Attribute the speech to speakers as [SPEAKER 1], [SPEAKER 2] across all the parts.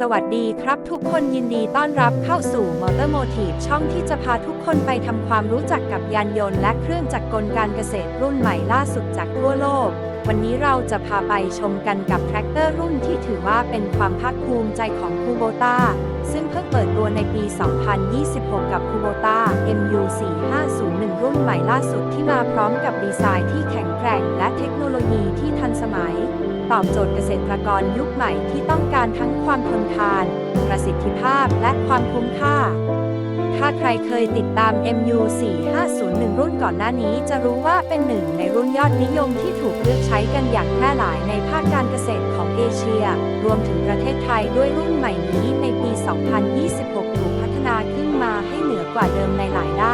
[SPEAKER 1] สวัสดีครับทุกคนยินดีต้อนรับเข้าสู่ Motor Motive ช่องที่จะพาทุกคนไปทำความรู้จักกับยานยนต์และเครื่องจักรกลการเกษตรรุ่นใหม่ล่าสุดจากทั่วโลก วันนี้เราจะพาไปชมกันกับแทรกเตอร์รุ่นที่ถือว่าเป็นความภาคภูมิใจของคูโบต a ซึ่งเพิ่งเปิดตัวในปี 2026 กับคูโบต a MU4501 รุ่นใหม่ล่าสุดที่มาพร้อมกับดีไซน์ที่แข็งแกร่งและเทคโนโลยีที่ทันสมัย ตอบโจทย์เกษตรกรยุคใหม่ที่ต้องการทั้งความทนทาน ประสิทธิภาพและความคุ้มค่า ถ้าใครเคยติดตาม MU4501 รุ่นก่อนหน้านี้จะรู้ว่าเป็นหนึ่งในรุ่นยอดนิยมที่ถูกเลือกใช้กันอย่างแพร่หลายในภาคการเกษตรของเอเชีย รวมถึงประเทศไทยด้วยรุ่นใหม่นี้ในปี 2026 ถูกพัฒนาขึ้นมาให้เหนือกว่าเดิมในหลายด้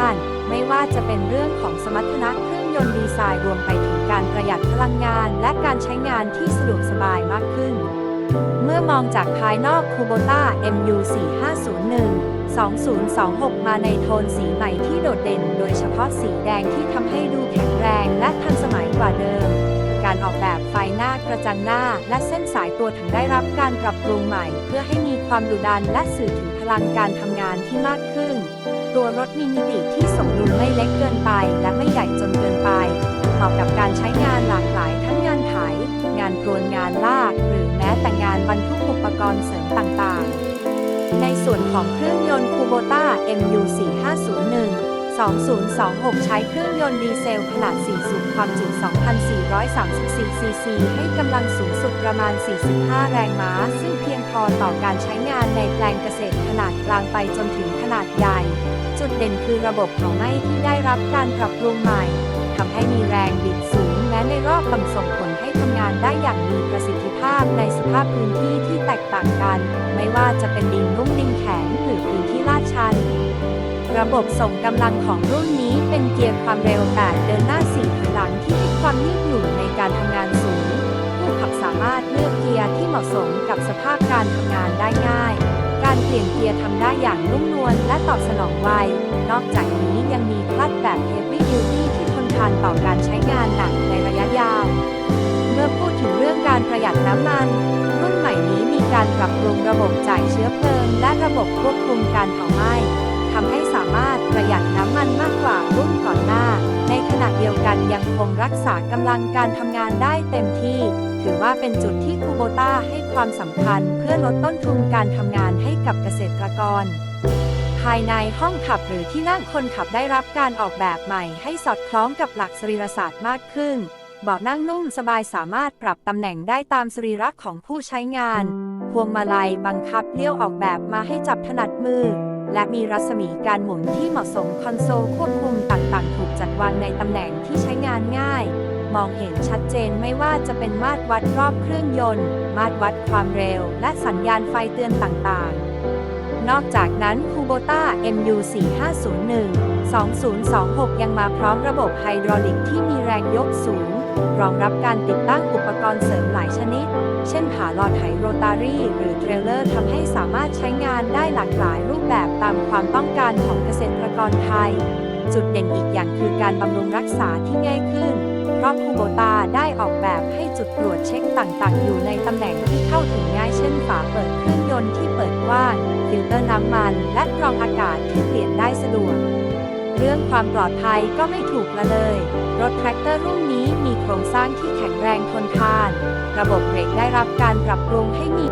[SPEAKER 1] าน ว่าจะเป็นเรื่องของสมรรถนะเครื่องยนต์ดีไซน์รวมไปถึงการประหยัดพลังงาน และการใช้งานที่สะดวกสบายมากขึ้น เมื่อมองจากภายนอกคูโบต้า MU4501 2026 มาในโทนสีใหม่ที่โดดเด่น โดยเฉพาะสีแดงที่ทำให้ดูแข็งแรงและทันสมัยกว่าเดิม การออกแบบไฟหน้ากระจังหน้าและเส้นสายตัวถังได้รับการปรับปรุงใหม่ เพื่อให้มีความดุดันและสื่อถึงพลังการทำงานที่มากขึ้น ตัวรถมีมิติที่สมดุ ไป และไม่ใหญ่จนเกินไป เหมาะกับการใช้งานหลากหลายทั้งงานไถงานโครนงานลาก หรือแม้แต่งานบรรทุกอุปกรณ์เสริมต่างๆ ในส่วนของเครื่องยนต์ Kubota MU4501 2026 ใช้เครื่องยนต์ดีเซลขนาด 4 สูบความจุ 2,434 ซีซี ให้กำลังสูงสุดประมาณ 45 แรงม้า ซึ่งเพียงพอต่อการใช้งานในแปลงเกษตร ขนาดกลางไปจนถึงขนาดใหญ่ จุดเด่นคือระบบเผาไหม้ที่ได้รับการปรับปรุงใหม่ทำให้มีแรงบิดสูงแม้ในรอบต่ำส่งผลให้ทำงานได้อย่างมีประสิทธิภาพในสภาพพื้นที่ที่แตกต่างกัน ไม่ว่าจะเป็นดินนุ่มดินแข็งหรือพื้นที่ลาดชัน ระบบส่งกำลังของรุ่นนี้เป็นเกียร์ความเร็ว8เดินหน้า4ถอยหลังที่ให้ความยืดหยุ่นในการทำงานสูง ผู้ขับสามารถเลือกเกียร์ที่เหมาะสมกับสภาพการทำงานได้ง่าย ปลี่ยนเกียร์ทำได้อย่างนุ่มนวลและตอบสนองไว นอกจากนี้ยังมีคลัตช์แบบ Heavy Duty ที่ทนทานต่อการใช้งานหนักในระยะยาว เมื่อพูดถึงเรื่องการประหยัดน้ำมัน รุ่นใหม่นี้มีการปรับปรุงระบบจ่ายเชื้อเพลิง และระบบควบคุมการเผาไหม้ ทำให้สามารถประหยัดน้ำมันมากกว่ารุ่นก่อนหน้า ในขณะเดียวกันยังคงรักษากำลังการทำงานได้เต็มที่ ถือว่าเป็นจุดที่คูโบต้าให้ความสำคัญเพื่อลดต้นทุนการทำงานให้กับเกษตรกรภายในห้องขับหรือที่นั่งคนขับได้รับการออกแบบใหม่ให้สอดคล้องกับหลักสรีรศาสตร์มากขึ้น เบาะนั่งนุ่มสบายสามารถปรับตำแหน่งได้ตามสรีระของผู้ใช้งาน พวงมาลัยบังคับเลี้ยวออกแบบมาให้จับถนัดมือ และมีรัศมีการหมุนที่เหมาะสมคอนโซลควบคุมต่างๆ ถูกจัดวางในตำแหน่งที่ใช้งานง่าย มองเห็นชัดเจนไม่ว่าจะเป็นมาตรวัดรอบเครื่องยนต์ มาตรวัดความเร็ว และสัญญาณไฟเตือนต่างๆ นอกจากนั้น Kubota MU4501 2026 ยังมาพร้อมระบบไฮดรอลิกที่มีแรงยกสูง รองรับการติดตั้งอุปกรณ์เสริมหลายชนิด เช่นขาลอดไหโรตารี่ หรือเทรลเลอร์ทำให้สามารถใช้งานได้หลากหลายรูปแบบตามความต้องการของเกษตรกรไทย จุดเด่นอีกอย่างคือการบำรุงรักษาที่ง่ายขึ้น เพราะคูโบตาได้ออกแบบให้จุดตรวจเช็คต่างๆ อยู่ในตำแหน่งที่เข้าถึงง่ายเช่นฝาเปิดเครื่องยนต์ที่เปิดกว้างฟิลเตอร์น้ำมัน และกรองอากาศที่เปลี่ยนได้สะดวก เรื่องความปลอดภัยก็ไม่ถูกละเลย รถแทรกเตอร์รุ่นนี้มีโครงสร้างที่แข็งแรงทนทาน ระบบเบรกได้รับการปรับปรุงให้มี